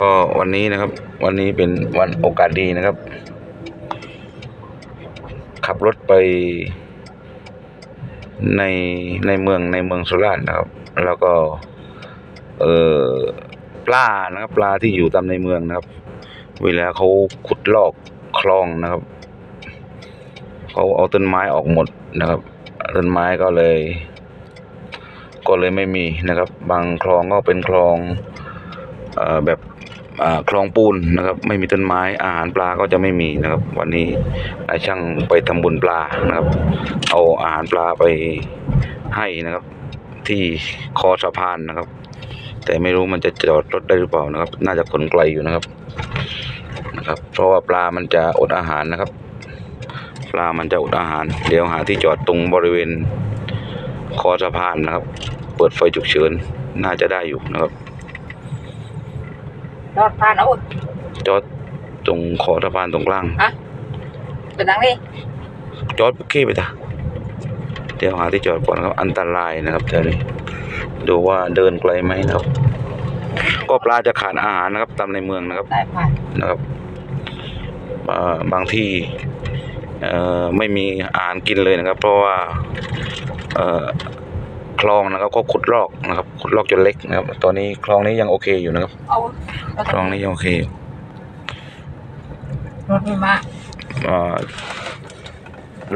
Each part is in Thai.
ก็วันนี้นะครับ วันนี้เป็นวันโอกาสดีนะครับ ขับรถไปในในเมืองในเมืองสุราษฎร์นะครับ แล้วก็ เออปลานะครับปลาที่อยู่ตามในเมืองนะครับ เวลาเขาขุดลอกคลองนะครับเขาเอาต้นไม้ออกหมดนะครับต้นไม้ก็เลย ก็เลยไม่มีนะครับ บางคลองก็เป็นคลองออแบบ คลองปูนนะครับ ไม่มีต้นไม้อาหารปลาก็จะไม่มีนะครับ วันนี้นายช่างไปทำบุญปลานะครับ เอาอาหารปลาไปให้นะครับ ที่คอสะพานนะครับ แต่ไม่รู้มันจะจอดรถได้หรือเปล่านะครับ น่าจะขนไกลอยู่นะครับนะครับ เพราะว่าปลามันจะอดอาหารนะครับ ปลามันจะอดอาหาร เดี๋ยวหาที่จอดตรงบริเวณคอสะพานนะครับ เปิดไฟฉุกเฉินน่าจะได้อยู่นะครับ อดผ่านเอาจอดตรงคอสะพานตรงกลางเป็นนังนี่จอดปุ๊กเก้ไปจ้ะเดี๋ยวหาที่จอดก่อนนะครับ อันตรายนะครับแถวนี้ดูว่าเดินไกลไหมนะครับ ก็ปลาจะขาดอาหารนะครับ ตามในเมืองนะครับ ได้ผ่านนะครับอ่าบางที่เอ่อไม่มีอาหารกินเลยนะครับ เพราะว่าเอ่อ คลองนะครับก็ขุดลอกนะครับขุดลอกจนเล็กนะครับ ตอนนี้คลองนี้ยังโอเคอยู่นะครับเอาคลองนี้ยังโอเคอยู่รถไม่มาอ่า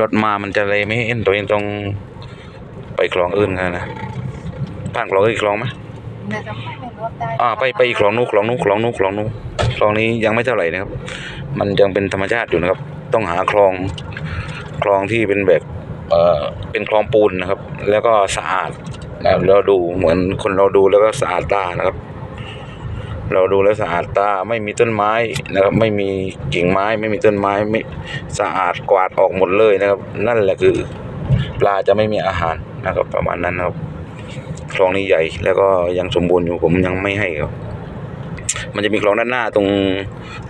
รถมามันจะเลยไม่เห็นตัวเองต้องไปคลองอื่นกันนะผ่านคลองอื่นอีกคลองไหมเนี่ยจะไม่เป็นรถได้อ่าไปไปอีกคลองนู้นคลองนู้นคลองนู้นคลองนู้นคลองนี้ยังไม่เท่าไหร่นะครับ มันยังเป็นธรรมชาติอยู่นะครับ ต้องหาคลองคลองที่เป็นแบบ เออเป็นคลองปูนนะครับ แล้วก็สะอาดนะเราดูเหมือนคนเราดูแล้วก็สะอาดตานะครับ เราดูแล้วสะอาดตาไม่มีต้นไม้นะครับ ไม่มีกิ่งไม้ ไม่มีต้นไม้ไม่สะอาดกวาดออกหมดเลยนะครับ นั่นแหละคือ ปลาจะไม่มีอาหารนะครับ ประมาณนั้นนะครับคลองนี้ใหญ่แล้วก็ยังสมบูรณ์อยู่ผมยังไม่ให้ครับ มันจะมีคลองด้านหน้าตรง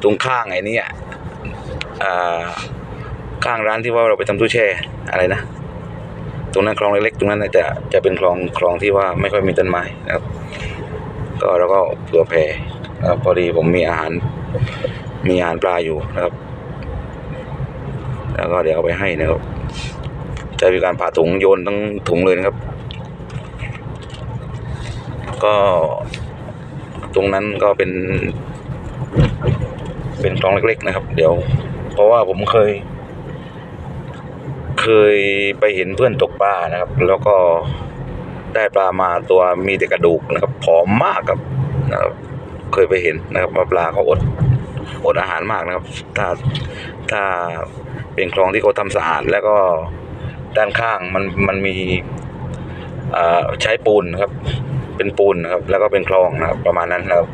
ตรงข้างไอ้นี่อะอ่า ข้างร้านที่ว่าเราไปทำตู้แช่อะไรนะ ตรงนั้นคลองเล็กๆตรงนั้นน่จะจะเป็นคลองคลองที่ว่าไม่ค่อยมีต้นไม้นะครับ ก็เราก็เผื่อแผ่นะครับพอดีผมมีอาหาร มีอาหารปลาอยู่นะครับ แล้วก็เดี๋ยวเอาไปให้นะครับจะมีการผ่าถุงโยนทั้งถุงเลยนะครับ ก็ตรงนั้นก็เป็น เป็นคลองเล็ก ๆ นะครับ เดี๋ยว เพราะว่าผมเคย เคยไปเห็นเพื่อนตกปลานะครับ แล้วก็ได้ปลามาตัวมีแต่กระดูกนะครับผอมมากครับนะครับ เคยไปเห็นนะครับว่าปลาเขาอดอดอาหารมากนะครับ ถ้าถ้าเป็นคลองที่เขาทำสะอาดแล้วก็ด้านข้างมันมันมีเอ่อใช้ปูนนะครับ เป็นปูนนะครับ แล้วก็เป็นคลองนะครับ ประมาณนั้นนะครับ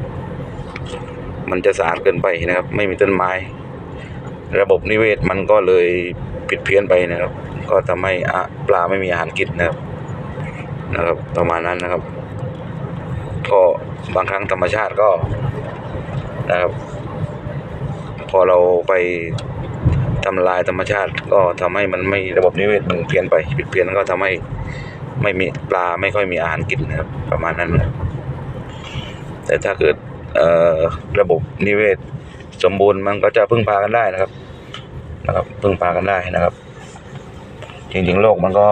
มันจะสะอาดเกินไปนะครับ ไม่มีต้นไม้ ระบบนิเวศมันก็เลย ผิดเพี้ยนไปนะครับ ก็ทำให้อะปลาไม่มีอาหารกินนะครับนะครับ ประมาณนั้นนะครับ ก็บางครั้งธรรมชาติก็นะครับ พอเราไปทำลายธรรมชาติ ก็ทำให้มันไม่ระบบนิเวศมันเพี้ยนไปผิดเพี้ยนก็ทำให้ไม่มีปลาไม่ค่อยมีอาหารกินนะครับ ประมาณนั้นนะครับแต่ถ้าเกิดระบบนิเวศสมบูรณ์มันก็จะพึ่งพากันได้นะครับ นะครับพึ่งพากันได้นะครับ จริงๆโลกมันก็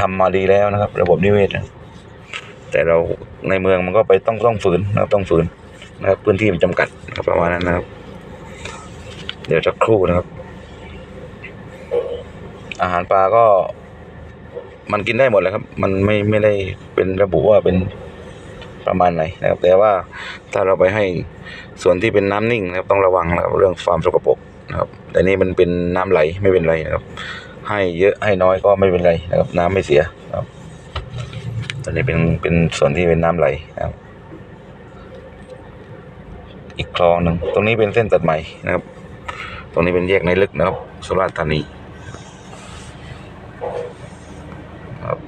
ทำมาดีแล้วนะครับ ระบบนิเวศนะแต่เราในเมืองมันก็ไปต้องต้องฝืนนะครับต้องฝืนนะครับ พื้นที่มันจำกัดรประมาณนั้นนะครับ เดี๋ยวจะครู่นะครับ อาหารปลาก็ มันกินได้หมดเลยครับ มันไม่ไม่ได้เป็นระบุว่าเป็นประมาณไหนนะครับ แต่ว่าถ้าเราไปให้ส่วนที่เป็นน้ำนิ่งนะครับต้องระวังนะครับเรื่องความสกปรก ครับ แต่นี่มันเป็นน้ำไหลไม่เป็นไรนะครับ ให้เยอะให้น้อยก็ไม่เป็นไรนะครับ น้ำไม่เสียครับตอนนี้เป็นเป็นส่วนที่เป็นน้ำไหลนะครับ อีกคลองหนึ่งตรงนี้เป็นเส้นตัดใหม่นะครับ ตรงนี้เป็นแยกในลึกนะครับ สุราษฎร์ธานีครับ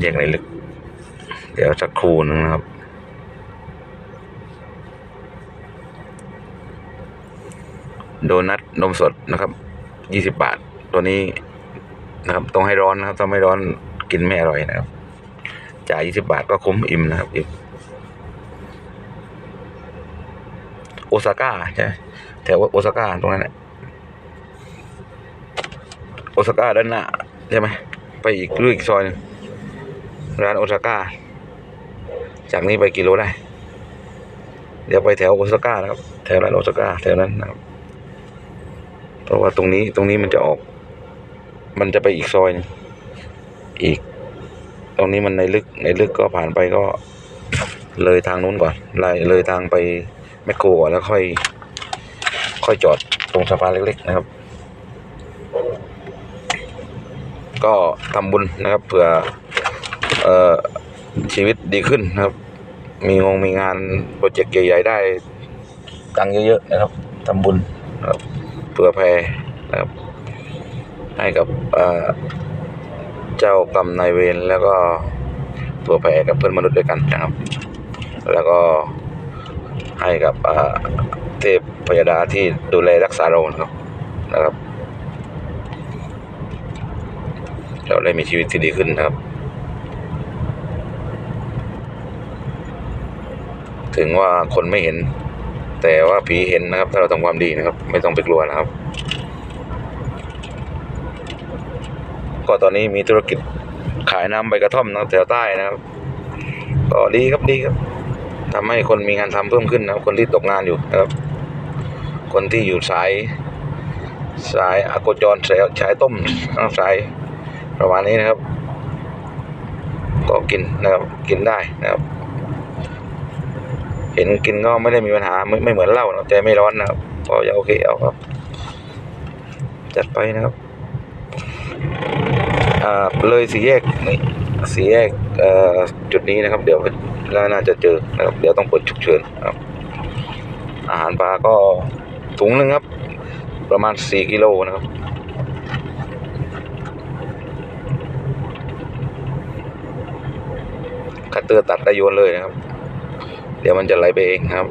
แยกในลึก เดี๋ยวสักครู่นึงนะครับ โดนัทนมสดนะครับยี่สิบบาท ตัวนี้นะครับต้องให้ร้อนนะครับถ้าไม่ร้อนกินไม่อร่อยนะครับ จ่ายยี่สิบาทก็คุ้มอิ่มนะครับอิ่มโอซาก้าใช่ไหมแถวโอซาก้าตรงนั้นแหละโอซาก้าด้านหน้าใช่ไหมไปอีกรืออีกซอยหนึงร้านโอซาก้าจากนี้ไปกิโลได้ เดี๋ยวไปแถวโอซาก้านะครับ แถวร้านโอซาก้าแถวนั้นนะครับ ราะว่าตรงนี้ตรงนี้มันจะออก มันจะไปอีกซอยอีก ตรงนี้มันในลึกในลึกก็ผ่านไปก็ เลยทางนู้นก่อนเลยเลยทางไปแมคโครก่อนแล้วค่อย ค่อยจอดตรงสะพานเล็กๆนะครับ ก็ทำบุญนะครับเผื่อเอ่อชีวิตดีขึ้นนะครับ มีงงมีงานโปรเจกต์ใหญ่ๆได้ตังค์เยอะๆนะครับทำบุญนะครับ ผื่อแผ่นะครับ ให้กับเจ้ากรรมนายเวรแล้วก็เผื่อแผ่กับเพื่อนมนุษย์ด้วยกันนะครับ แล้วก็ให้กับเทพพยดาที่ดูแลรักษาเรานะครับนะครับ เราได้มีชีวิตที่ดีขึ้นนะครับ ถึงว่าคนไม่เห็น แต่ว่าผีเห็นนะครับ ถ้าเราทำความดีนะครับ ไม่ต้องไปกลัวนะครับ ก็ตอนนี้มีธุรกิจขายน้ำใบกระท่อมนะแถวใต้นะครับก็ดีครับดีครับทำให้คนมีงานทำเพิ่มขึ้นนะครับคนที่ตกงานอยู่นะครับ คนที่อยู่สายสายอโกจรสายสายต้มนะครับสายประมาณนี้นะครับ ก็กินนะครับกินได้นะครับ ห็นกินก็ไม่ได้มีปัญหาไม่ไม่เหมือนเหล้านะแต่ไม่ร้อนนะครับก็ยังโอเคเอาครับ จัดไปนะครับอ่าเลยสี่แยกนี่สี่แยกจุดนี้นะครับ เดี๋ยวแล้วน่าจะเจอนะครับ เดี๋ยวต้องเปิดฉุกเฉินครับ อาหารปลาก็ถุงหนึ่งครับ ประมาณสี่กิโลนะครับคัตเตอร์ตัดได้โยนเลยนะครับ เดี๋ยวมันจะไหลไปเองครับ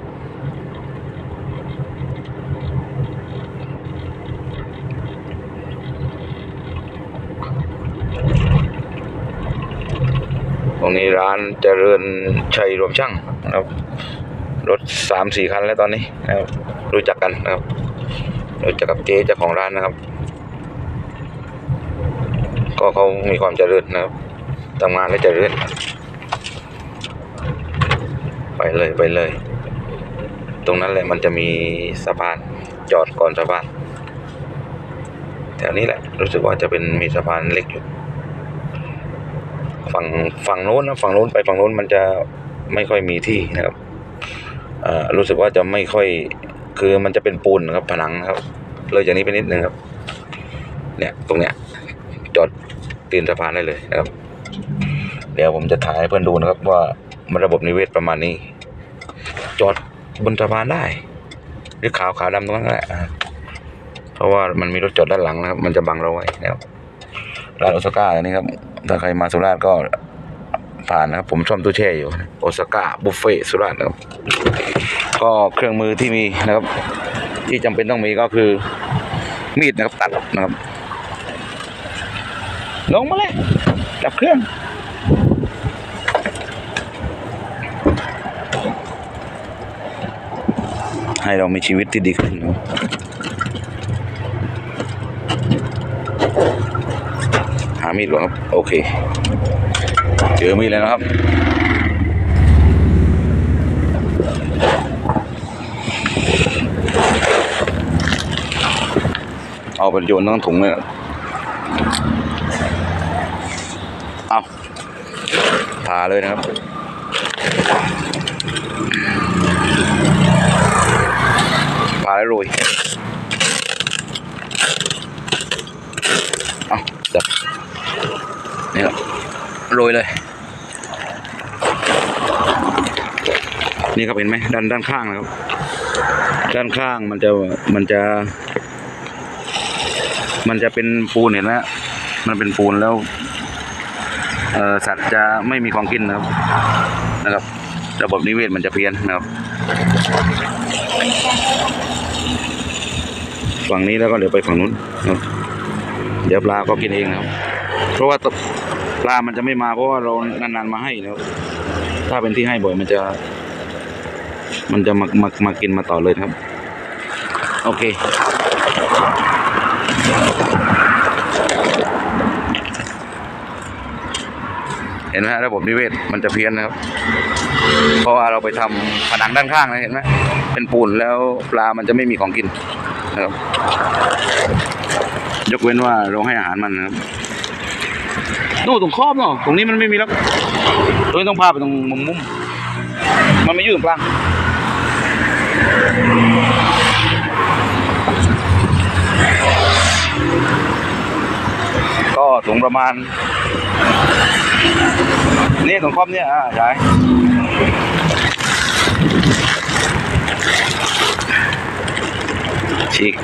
ตรงนี้ร้านเจริญชัยรวมช่างนะครับ รถสามสี่คันแล้วตอนนี้นะครับรู้จักกันนะครับ รู้จักกับเจ๊เจ้าของร้านนะครับ ก็เขามีความเจริญนะครับทำงานและเจริญ ไปเลยไปเลย ตรงนั้นแหละมันจะมีสะพานจอดก่อนสะพานแถวนี้แหละ รู้สึกว่าจะเป็นมีสะพานเล็กอยู่ ฝั่งฝั่งโน้นนะฝั่งโน้นไปฝั่งโน้นมันจะไม่ค่อยมีที่นะครับรู้สึกว่าจะไม่ค่อยคือมันจะเป็นปูนนะครับผนังครับ เลยจากนี้ไปนิดนึงครับ เนี่ยตรงเนี้ยจอดตีนสะพานได้เลยนะครับ เดี๋ยวผมจะถ่ายให้เพื่อนดูนะครับว่า ระบบนิเวศประมาณนี้ จอดบนสะพานได้ หรือขาวขาวดำตรงนั้นก็ได้อ่เพราะว่ามันมีรถจอดด้านหลังนะครับ มันจะบังเราไว้นะครับร้านโอซาก้าอันนี้ครับ ถ้าใครมาสุราษฎร์ก็ผ่านนะครับ ผมชอบตู้แช่อยู่โอซาก้าบุฟเฟ่สุราษฎร์นะครับ ก็เครื่องมือที่มีนะครับ ที่จำเป็นต้องมีก็คือ มีดนะครับตัดนะครับ ลงมาเลย ดับเครื่อง ให้เรามีชีวิตที่ดีขึ้นนะครับหามีดก่อนครับ โอเค เจอมีดแล้วนะครับ เอาไปโยนทั้งถุงเลยเอาผ่าเลยนะครับ ผ่าแล้วโรยเอาจับนี่ครับโรยเลย นี่ครับเห็นไหมด้านด้านข้างนะครับ ด้านข้างมันจะมันจะ มันจะเป็นปูนเห็นไหมมันเป็นปูนแล้วเออสัตว์จะไม่มีของกินนะครับ นะครับ ระบบนิเวศมันจะเพี้ยนนะครับ ฝั่งนี้แล้วก็เดี๋ยวไปฝั่งนู้นเดี๋ยวปลาก็กินเองนะครับ เพราะว่าปลามันจะไม่มาเพราะว่าเรานานๆมาให้นะครับถ้าเป็นที่ให้บ่อยมันจะ มันจะมามามากินมาต่อเลยครับ โอเคเห็นไหมระบบนิเวศมันจะเพี้ยนนะครับ เพราะว่าเราไปทำผนังด้านข้างนะเห็นไหมเป็นปูนแล้วปลามันจะไม่มีของกิน นะครับ ยกเว้นว่าเราให้อาหารมันนะครับนู่นตรงครอบเนาะตรงนี้มันไม่มีแล้วตรงนี้ต้องพาไปตรงมุมมุมมันไม่ยู่ตรงกลางก็สูงประมาณ นี่ตรงครอบเนี่ยอ่าใช่ ฉีก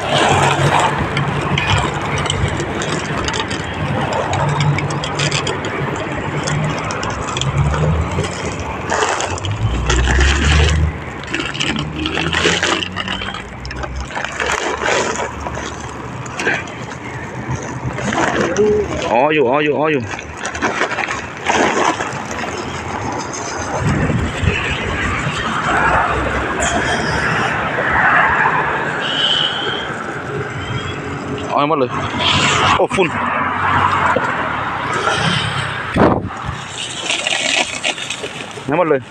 อ๋ออยู่อ๋ออยู่อ๋ออยู่ เอาให้หมดเลย โอ้ฝุ่นให้หมดเลย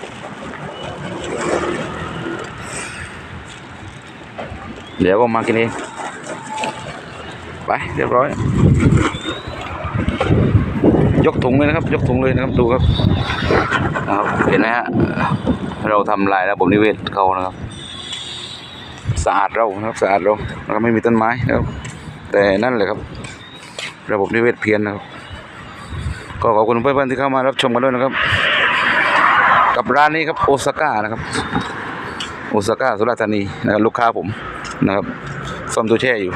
เดี๋ยวก็มากินเองไปเรียบร้อย ยกถุงเลยนะครับ ยกถุงเลยนะครับดูครับนะครับเห็นไหมฮะเราทำลายระบบนิเวศเขานะครับสะอาดเรานะครับสะอาดเราแล้วไม่มีต้นไม้นะครับ แต่นั่นแหละครับ ระบบนิเวศเพี้ยนนะครับ ก็ขอบคุณเพื่อนๆที่เข้ามารับชมกันด้วยนะครับ กับร้านนี้ครับโอซาก้านะครับโอซาก้าสุราษฎร์ธานีนะครับลูกค้าผมนะครับซ่อมตู้แช่อยู่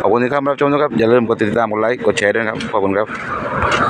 ขอบคุณที่เข้ามารับชมนะครับอย่าลืมกดติดตามกดไลค์กดแชร์ด้วยนะครับขอบคุณครับ